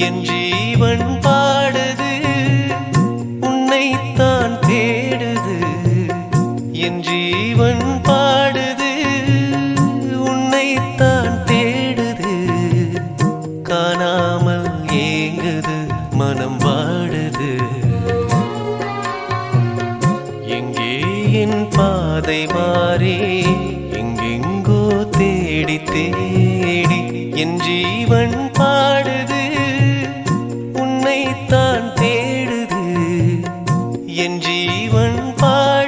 என் ஜீவன் பாடுது உன்னைத்தான் தே இல்லாமல் ஏங்குது மனம் வாடுது. எங்கே என் பாதை மாறி எங்கெங்கோ தேடி தேடி என் ஜீவன் பாடுது. உன்னைத்தான் தேடுது. என் ஜீவன் பாடு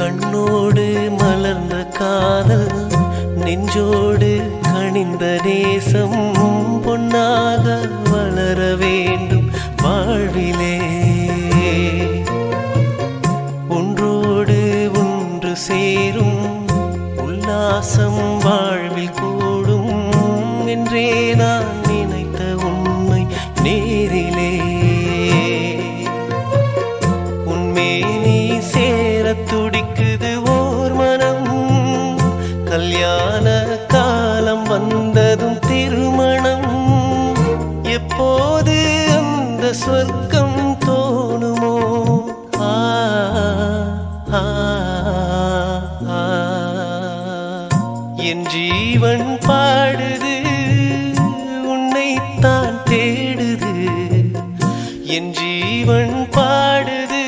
கண்ணோடு மலர்ந்த காதல் நெஞ்சோடு கணிந்த நேசம் பொன்னாக வளர வேண்டும் வாழ்விலே. ஒன்றோடு ஒன்று சேரும் உல்லாசம் வாழ்வில் கூடும் என்றே நான் துடிக்குது ஓர் மனம். கல்யாண காலம் வந்ததும் திருமணம். எப்போது அந்த சொர்க்கம் தோணுமோ? ஆ, ஆ, என் ஜீவன் பாடுது உன்னைத்தான் தேடுது. என் ஜீவன் பாடுது